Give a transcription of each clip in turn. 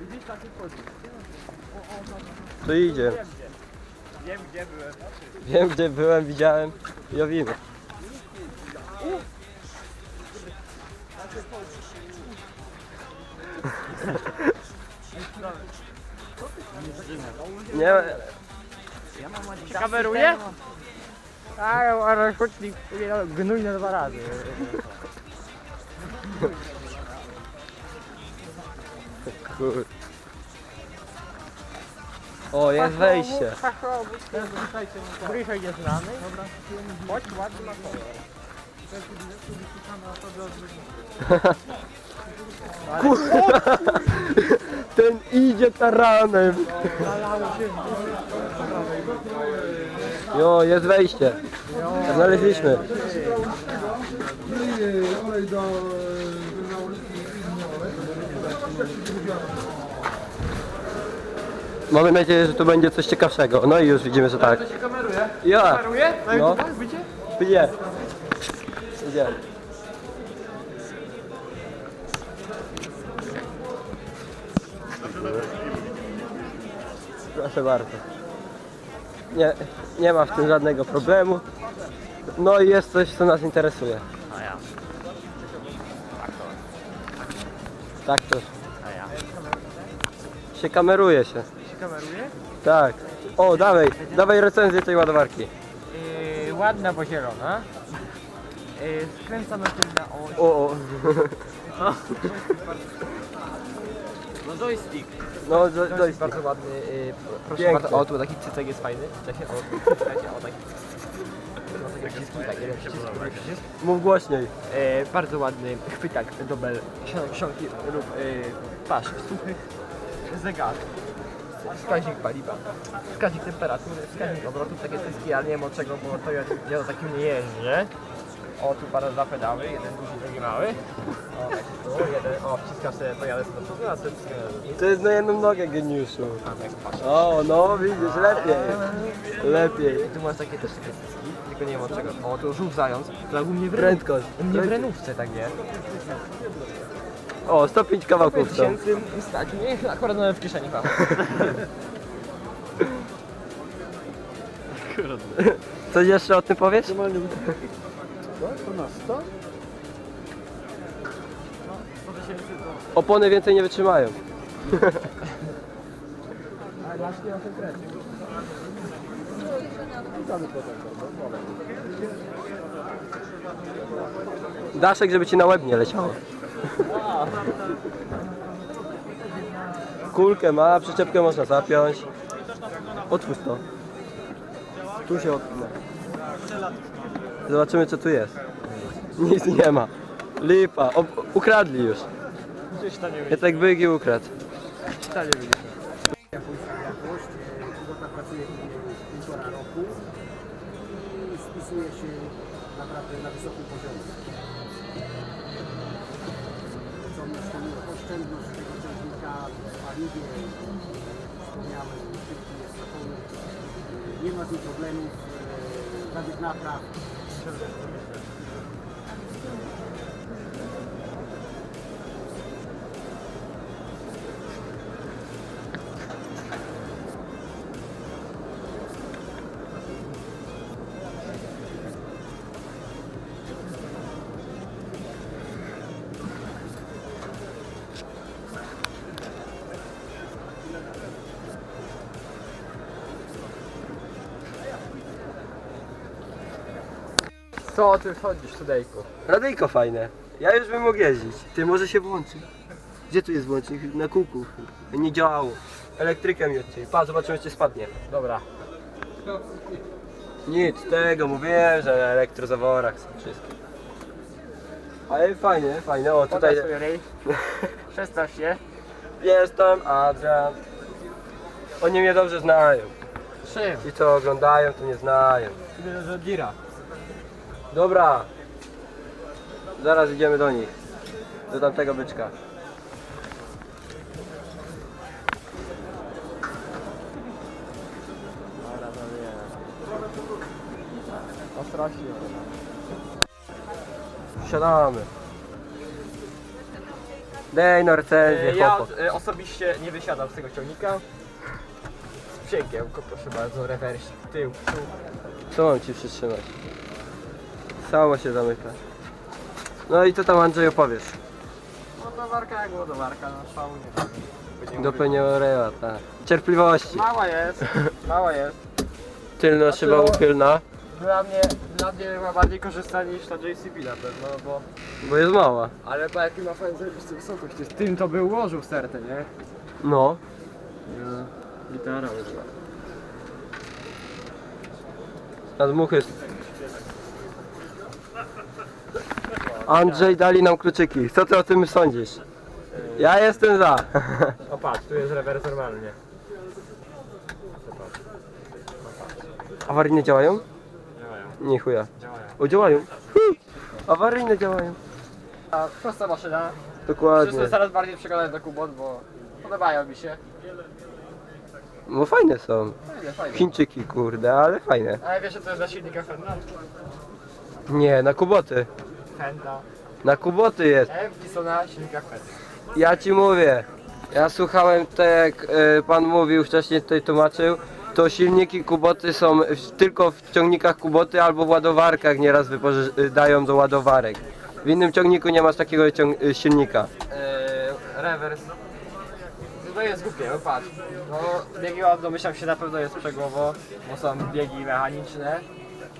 Widzisz taki chodzi. To idzie. Wiem gdzie byłem. Wiem gdzie byłem, widziałem. Jowimy. Nie, Kameruje? Tak, ale chodźnik gnój na dwa razy. Kur... O, jest wejście. Bryszek jest znany. Chodź, ładny ma kolor. Ten idzie taranem. Jo, jest wejście. Znaleźliśmy. Mamy nadzieję, że tu będzie coś ciekawszego. No i już widzimy, że tak. To się kameruje? Ja. Kameruje? Na No. YouTube bycie? Gdzie? Gdzie? Proszę bardzo. Nie, nie ma w tym żadnego problemu. No i jest coś, co nas interesuje. A ja. Tak to A ja. Się kameruje się. Się kameruje? Tak. O, dawaj, dawaj recenzję tej ładowarki. Yy, ładna, bo zielona. Yy, skręcamy tym na oś. O, o. No joystick. No, do, To do, jest bardzo ładny. Yy, proszę Piękny. bardzo. O, tu taki cycek jest fajny. Czekaj, o, o taki. No, takie przyciski, tak, jeden przycisk, drugi przycisk. mów głośniej. E, bardzo ładny chwytak do bel, książki lub e, pasz suchych, zegar, wskaźnik paliwa, wskaźnik temperatury, wskaźnik obrotów, takie cyski, ale nie wiem od czego, bo to ja, ja na takim nie jeżdżę. O, tu parę dwa pedały, jeden duży, drugi mały. O, tak, tu, jeden, o, wciskasz sobie, to jadę sobie do przodu, a sobie. To jest na jedną nogę geniuszu. A, tak, patrz. O, no widzisz, lepiej. Lepiej. Tu masz takie też takie cyski, tylko nie wiem od czego. O, tu żółw zając, u mnie w, Prędkość. u mnie w renówce tak jest. O, 105 kawałków są. tysięcy stać mnie akurat nawet w kieszeni mam. Coś jeszcze o tym powiesz? To na 100? Opony więcej nie wytrzymają. O tym. Daszek, żeby ci na łeb nie leciało. Kulkę ma, przyczepkę można zapiąć. Otwórz to. Tu się otwiera. Zobaczymy co tu jest. Nic nie ma. Lipa. O, ukradli już. Ja tak bygi ukradł. Półtora roku i spisuje się naprawdę na wysokim poziomie. Oszczędność tego ciągnika w paliwie, wspomniałem, szybki jest zapomny, nie ma z nim problemów, e, żadnych napraw. Co ty wchodzisz, Tudejku? Radyjko fajne. Ja już bym mógł jeździć. Ty może się włączy. Gdzie tu jest włącznik? Na kółku. Nie działało. Elektrykę mi odcięli. Pa, zobaczymy czy spadnie. Dobra. Nic tego, mówiłem, że na elektrozaworach są wszystkie. Ale fajnie, fajne. O, tutaj sobie rej. Przestaw się. jest tam Adrian. Oni mnie dobrze znają. Czym? Ci co oglądają, to nie znają. Idę do Dira. Dobra. Zaraz idziemy do nich. Do tamtego byczka. Ostrości. Wsiadamy. Dej no recenzję, Ja chłopak. e, osobiście nie wysiadam z tego ciągnika. Sprzęgiełko, proszę bardzo, rewersik, tył, tył. Co mam ci przytrzymać? Samo się zamyka. No i co tam Andrzej opowiesz? Jak ładowarka, no szału nie robi. Będziemy Do mówić. Penioreła, tak. Cierpliwości. Mała jest, mała jest. Tylna szyba uchylna, Dla mnie, dla mnie ma bardziej korzystna niż ta JCB na pewno, bo... bo jest mała. Ale po jakim ma fajny zajebisty wysokość, z tym to by ułożył serce, nie? No. Gitara użyła. Nadmuchy. Andrzej dali nam kluczyki. Co ty o tym sądzisz? Ja jestem za. O patrz, tu jest rewers normalnie. Awaryjne działają? Działają, Nie chuja. działają. O, działają. Hi! Awaryjne działają. A prosta maszyna. Dokładnie. Wszyscy coraz bardziej przekonany do Kubot, bo podobają mi się. No fajne są. Fajne, fajne. Chińczyki, kurde, ale fajne. Ale wiesz, co to jest za silnika Fenda? Nie, na kuboty. Na kuboty jest. Epsona silnika. Ja ci mówię. Ja słuchałem tak jak e, pan mówił wcześniej tutaj tłumaczył. To silniki kuboty są w, tylko w ciągnikach kuboty albo w ładowarkach nieraz wypoży- dają do ładowarek. W innym ciągniku nie masz takiego ciąg- y, silnika. Eee, rewers. To jest głupie, bo patrz. No, biegi od domyślam się na pewno jest sprzęgłowo, bo są biegi mechaniczne.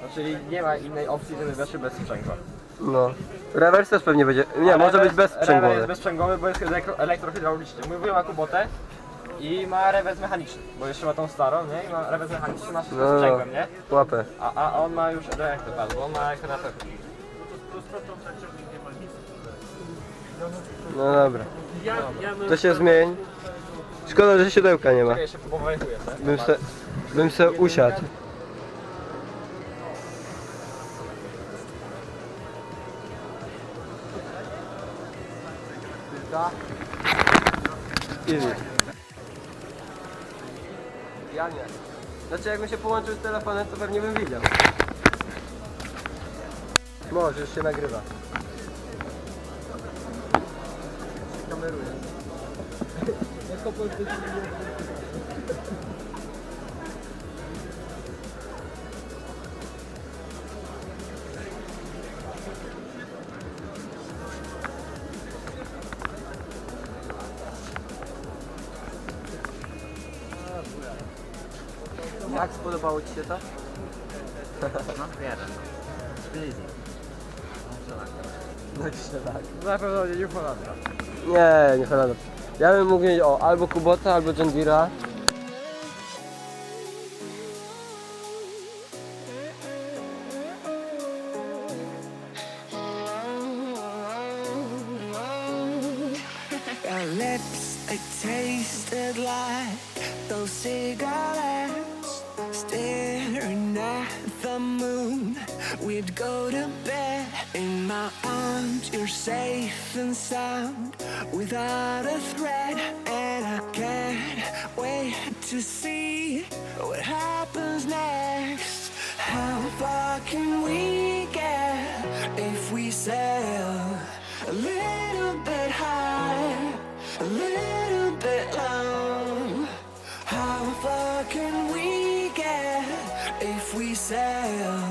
No, czyli nie ma innej opcji, żeby weszły bez sprzęgła. No. Rewers też pewnie będzie. Nie, A może być rewers- bez Rewers sprzęgłowy. jest bezsprzęgowy, bo jest elektro, elektrohydrauliczny. Mówię ma kubotę i ma rewers mechaniczny, bo jeszcze ma tą starą, nie? I ma rewers mechaniczny, ma wszystko No. z sprzęgłem, nie? Łapę. A, a on ma już elektro, bo on ma elektro na pewno. No dobra. To się zmień. Szkoda, że siodełka nie ma. Czekaj, jeszcze powajchuję, tak? Bym se, bym se usiadł. Easy. Ja nie. Znaczy jakbym się połączył z telefonem, to pewnie bym widział. Może, już się nagrywa. Kameruje. Jak spodobało Ci się to? No, jeden. Easy. No tak. Na pewno nie Holandra. Nie, nie Holanda. Ja bym mógł mieć o albo Kubota, albo John Deere'a. Our lips, they tasted like those cigarettes. Staring at the moon, we'd go to bed. In my arms, you're safe and sound without a threat. And I can't wait to see what happens next. How far can we get if we sail a little bit high, a little céu.